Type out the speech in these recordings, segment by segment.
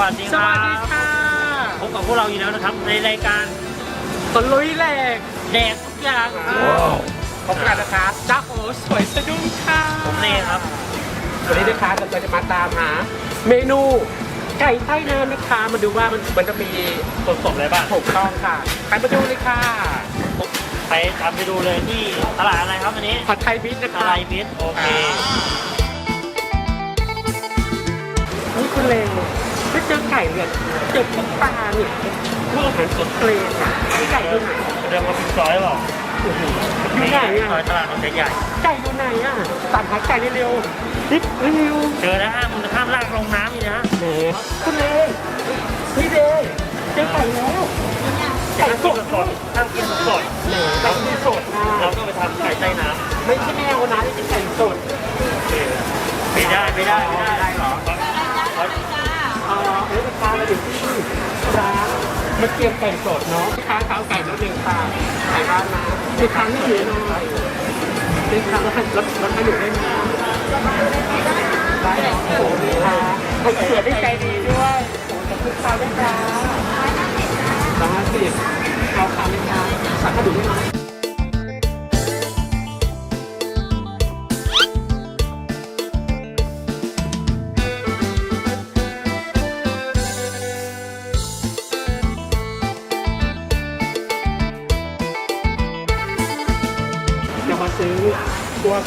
วัสดีสครัวัสดีบค่ะพบกับพวกเราอีกแล้วนะครับ ในรายการตะลุยแหลกแดกทุกอย่างพบกันนะคะจ้าโอสวยสะดุ้งค่ะผมเน่ครับ วันนี้นะคะเราจะมาตามหา เมนูไก่ใต้น้ำนะคะมาดูว่ามันมันจะมีสดสดๆเลยบ้างถูกต้องค่ะไปมาดูเลยค่ะไปตามไปดูเลยที่ตลาดอะไรครับวันนี้ผัดไทยบิ๊กนะตคะลาดมิตรโอเค นี่คุณเลไม่เจอ ไก่เลยเจอพวกปลาเนี่ยพวกอาหารสดทะเลค่ะนี่ไก่อยู่ไหนเรียกว่าพิซซอยเปล่าอยู่ไหนซอยอะตลาดนนท์ใหญ่ไก่อยู่ไหนอะตามหาไก่เร็วๆรีบเร็วเจอแล้วห้ามห้ามลากลงน้ำอีกนะแหมคุณเลนี่เดเจอไก่แล้วไก่สดสดๆห้ามกินสดแหมไก่ที่สดนะเราก็ไป มาเตรียมไก่สดเนาะลูกค้าเท้าไก่แล้วหนึ่งค่ะไก่บ้านมาลูกค้าไม่ถือหน่อยลูกค้าแล้วให้แล้วให้หนูได้ไหมได้โอ้โหลูกค้าให้เสือได้ใจดีด้วยโอ้โหขอบคุณค่ะลูกค้าสองห้าสิบเอาค่ะลูกค้าสั่งให้หนูได้ไหม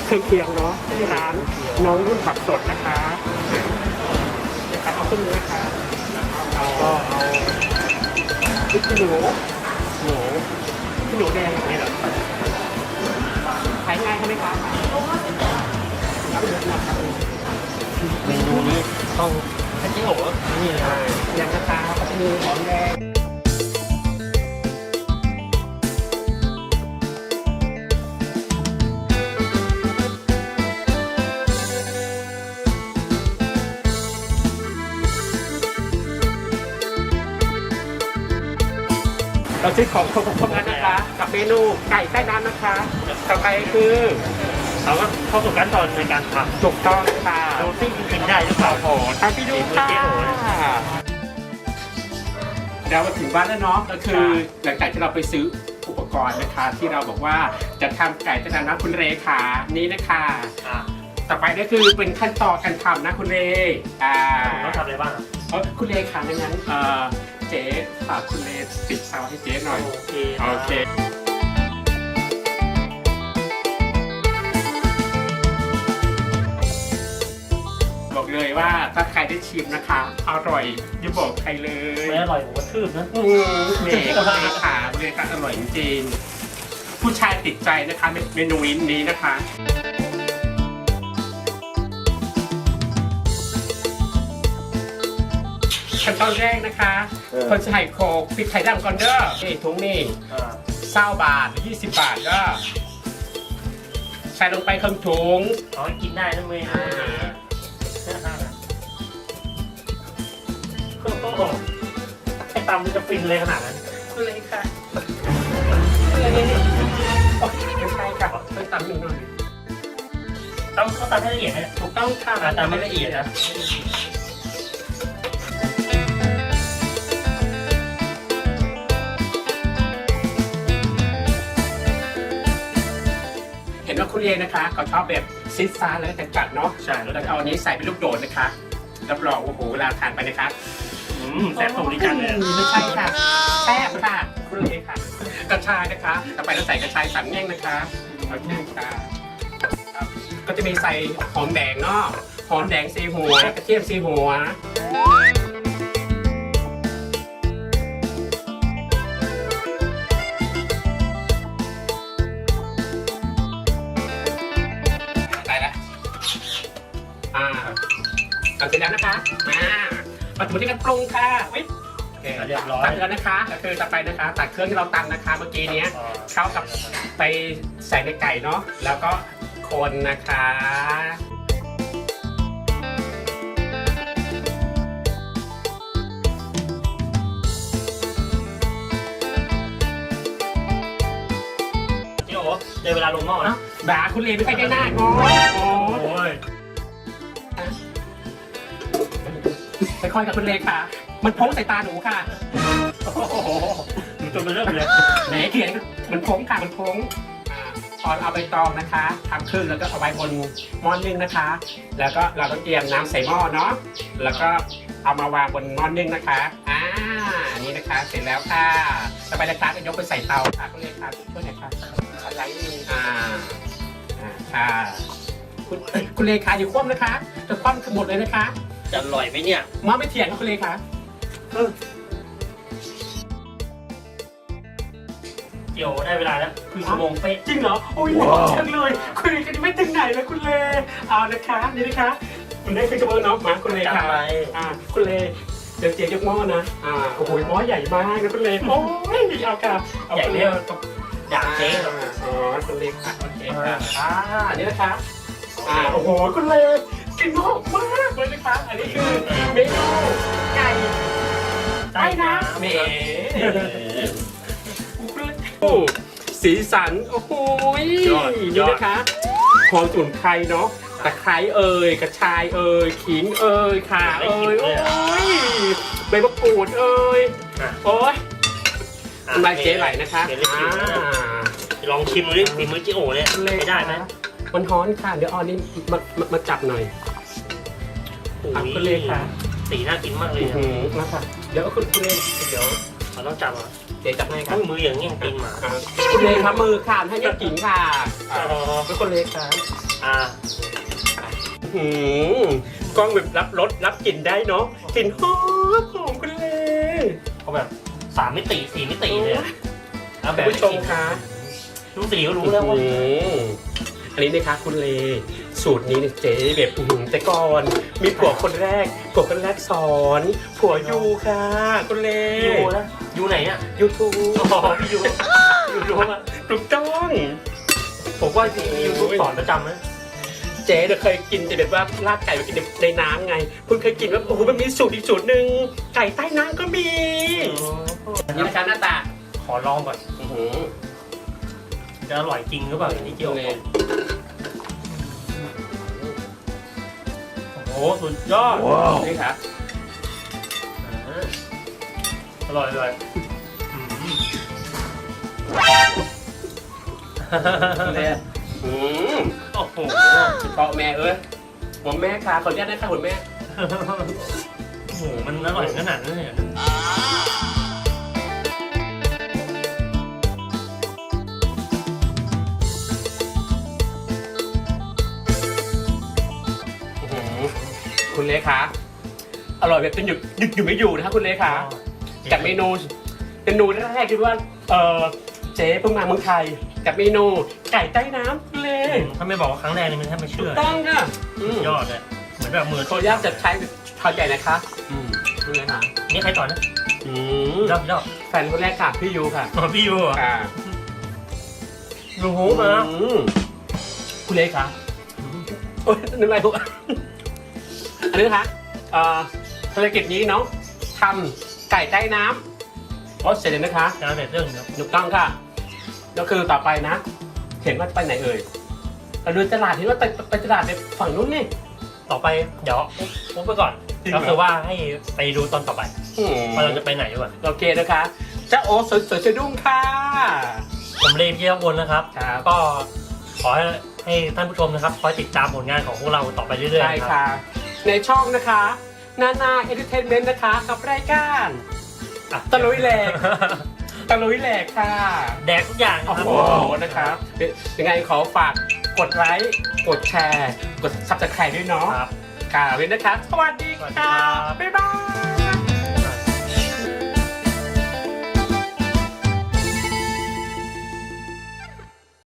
เครื่อเคียงเนาะที่ร้านน้องรุ่นผักสดนะคะนะครับเอาขึ้นเลยนะคะเอาก็เอาพริกขี้หนูหนูขี้หนูแดงอย่างนี้เหรอขายง่ายใช่ไหมคะรับเยอะนะครับเมนูนี้ต้องฮัจิโอ๋นี่เลยอย่างกระตาก็จะมีหอมแดง เราซื้อของครบครบแล้วนะคะ กับเมนูไก่ใต้น้ำนะคะ ต่อไปคือเราก็เข้าสู่ขั้นตอนในการทถูกต้องค่ะำดูซิจริงๆได้หรือเปล่าโอ้โหตามไปดูค่ะเดี๋ยวมาถึงบ้านแล้วเนาะก็คือหลังจากที่เราไปซื้ออุปกรณ์นะคะที่เราบอกว่าจะทำไก่ใต้น้ำนะคุณเรขานี่นะคะอะต่อไปก็คือเป็นขั้นตอนการทำนะคุณเรอ่าผมต้องทำอะไรบ้างอะเอ้ยคุณเรขาดังนั้น เอ่อเจ๊ฝากคุณเรติดซาวให้เจ๊หน่อย โอเคโอเคบอกเลยว่าถ้าใครได้ชิมนะคะ อร่อยอย่าบอกใครเลยไม่อร่อยผมก็ทืบนะอืมเมย์คุณเรขาคุณเรขาอร่อยจริงๆผู้ชายติดใจนะคะเมนูนี้นะคะ ขั้นตอนแรกนะคะคนใส่โคกพริกไทยดำก่อนเด้อนี่ถุงนี่อ่าเศร้าบาทหรือ20บาทก็ใส่ลงไปครึ่งถุงเอาให้กินได้นะเมย์อ่าโอ้โหไอ้ตำมันจะฟินเลยขนาดนั้น เลยค่ะเลยไม่ใช่ค่ะเป็นตำหนึ่งหน่อยต้องเขาตำให้ละเอียดนะถูกต้องค่ะอ่าตำไม่ละเอียดนะ เห็นว่าคุณเอนะคะเขาชอบแบบซิดซ่าแล้วก็จัดๆเนาะใช่แล้วแล้วก็เอาอันนี้ใส่เป็นลูกโดดนะคะรับรองโอ้โหเวลาทานไปนะคะอืมแซ่บตรงนี้จังเลย ไม่ใช่ค่ะแซ่บค่ะคุณเลค่ะ กระชายนะคะต่อไปเราใส่กระชายสามแง่งนะคะโอเคค่ะครับก็จะมีใส่หอมแดงเนาะหอมแดงสีหัวกระเทียมสีหัว ทำเสร็จแล้วนะคะมามาถึงที่การปรุงค่ะวิทเรียบร้อยตัดแล้วนะคะก็คือต่อไปนะคะตัดเครื่องที่เราตำนะคะเมื่อกี้เนี้ยอ่าเข้ากับไปใส่ในไก่เนาะแล้วก็คนนะคะพี่โอ๋เดี๋ยวเวลาลงหม้อนะด่าคุณเลไม่ใช่ได้หน้างอ โอ้โอ้ยค่อยๆกับคุณเลค่ะ มันโพ้งใส่ตาหนูค่ะโอ้โหหนูจนมันเริ่มเลยแหนเขียนมันโพ้งค่ะมันโพ้งอ่าตอนเอาใบตองนะคะทำครึ่งแล้วก็เอาไว้บนหม้อนึ่งนะคะ แล้วก็เราต้องเตรียมน้ำใส่หม้อเนาะแล้วก็เอามาวางบนหม้อนึ่งนะคะอ่าอันนี้นะคะเสร็จแล้วค่ะต่อไปนะคะก็ยกไปใส่เตาค่ะก็เลยค่ะช่วยหน่อยค่ะอะไรนี่อ่าอ่าค่ะคุณเอ้ยคุณเลขาอยู่คว่ำนะคะจะคว่ำหมดเลยนะคะ จะอร่อยไหมเนี่ย มาไม่เถียงกับคุณเลขาเกี่ยวได้เวลาแล้วครึ่งชั่วโมงเป๊ะจริงเหรอโอ้ยว้าว จังเลยคุณเลขาไม่ถึงไหนเลยคุณเลเอานะคะนี่นะคะคุณเลคือจะเบอร์น้องมาคุณเลจัดค่ะไปอ่าคุณเลเดี๋ยวเจ๊ยกหม้อนะอ่าโอ้โหหม้อใหญ่มากนะคุณเลโอ้ยเอาค่ะเอาใหญ่คุณเรีเลยกว่าอยากเจ๊เหรออ๋อคุณเลค่ะโอเคค่ะอ่าอันนี้นะคะอ่าโอ้โหคุณเล กินหอมมากเลยนะคะอันนี้คือเมนูไก่ใต้น้ำแหมโอ้สีสัน โอ้โหยอดยนี่อด นะคะหอมสมุนไพรเนาะตะไคร้เอ่ยกระชายเอ่ยขิงเอ่ยข่าเอ่ยโอ้ยใบมะกรูดเอ่ยอะโอ้ยอะทำลายเจ๊ไหลนะคะเจ๊เล็กอ่ชิมนะาลองชิมดูดิฝีมือจิโอเนี่ยเละไม่ได้ไหมมันฮ้อนค่ะ เดี๋ยวเออนนี่มามามาจับหน่อยโอ้อะยคุณเลค่ะสีน่ากินมากเลยอื้ออะหือมาค่ะเดี๋ยวคุณคุณเลเดี๋ยวเราต้องจับอะเจ๊จับให้ค่ะต้องมืออย่างเงี้ยตีนหมาอ่าคุณเลครับมือค่ะให้ยากินค่ะอ๋อ่าอแล้วคุณเลครับอ่าหืมกล้องแบบรับรสรับกลิ่นได้เนาะกลิ่นหอมหอมกันเลยเขาแบบสามมิติสี่มิติเลยอะแล้วแบคุบณผู้ชมคะดูสีก็รู้แล้วว่าหืมอันนี้นะคะคุณเล สูตรนี้เนี่ยเจ๊แบบอื้อหือแต่ก่อน มีผัวคนแรกผัวคนแรกสอน ผัวยูค่ะคุณเลยูนะยูไหนอะยูทูบอ๋อพี่ยูยูรู้อะถูกต้อง ผมว่าที่ยูทูบสอนประจำนะเจ๊เนี่ยเคยกินแต่แบบว่าลาบไก่ไปกินในน้ำไงเพิ่งเคยกินว่าโอ้โหมันมีสูตรอีกสูตรหนึ่งไก่ใต้น้ำก็มีนี่นะคะหน้าตาขอลองก่อนอื้อหือจะอร่อยจริงหรือเปล่าอย่างที่เกี่ยวเลย โอ้โหสุดยอดนี่ครับอ่าอร่อยเลยอืมเลยอืมโอ้โหเกาะแม่เอ้ยผมแม่ค่ะขออนุญาตนะคะคุณแม่ โอ้โหมันอร่อยขนาดนั้นเลยเหรอ คุณเลขาอร่อยแบบเป็นหยุดหยุดอยู่ไม่อยู่นะคะคุณเลขากับเมนูเมนูแรกที่ว่าเออเจ๊เพิ่งมาเมืองไทยกับเมนูไก่ใต้น้ำคุณเลถ้าไม่บอกว่าครั้งแรกนี่มันแทบไม่เชื่อต้องค่ะอืมยอดเลยเหมือนแบบมือขออนุญาตจะใช้ชาวใหญ่นะคะอืมนี่เลยค่ะนี่ใครต่อนะอืมยอดยอดแฟนคนแรกค่ะพี่ยูค่ะอ๋อพี่ยูเหรอะอ่ายูหูมาอืมคุณเลขาโอ้ยนึกอะไรพวก อันนี้นะคะเอ่อภารกิจนี้เนาะทำไก่ใต้น้ำโอ้เสร็จเลยนะคะจะเสร็จเรื่องครับถูกต้องค่ะแล้วคือต่อไปนะ เห็นว่าจะไปไหนเอ่ยเราเดินตลาดเห็นว่าไปไปตลาดในฝั่งนู้นนี่ต่อไปเดี๋ยวปุ๊บไปก่อนจริงเหรอก็คือว่าให้ไปดูตอนต่อไปอืมว่าเราจะไปไหนดีกว่าโอเคนะคะเจ้าโอ๊ตสวยสวยสะดุ้งค่ะ ผมเลมเยี่ยมวนนะครับครับก็ขอให้ให้ท่านผู้ชมนะครับคอยติดตามผลงานของพวกเราต่อไปเรื่อยใช่ๆนะครับค่ะ ในช่องนะคะ นานาเอนเตอร์เทนเมนต์นะคะ กับรายการอะตะลุยแหลกตะลุยแหลกค่ะ แดกทุกอย่างโอ้นะครับโหนะครับเป็นยังไงขอฝากกดไลค์กดแชร์ กดซับสไครต์ด้วยเนาะครับค่ะเว้นนะคะสวัสดีสวัสดีค่ะครับบ๊ายบาย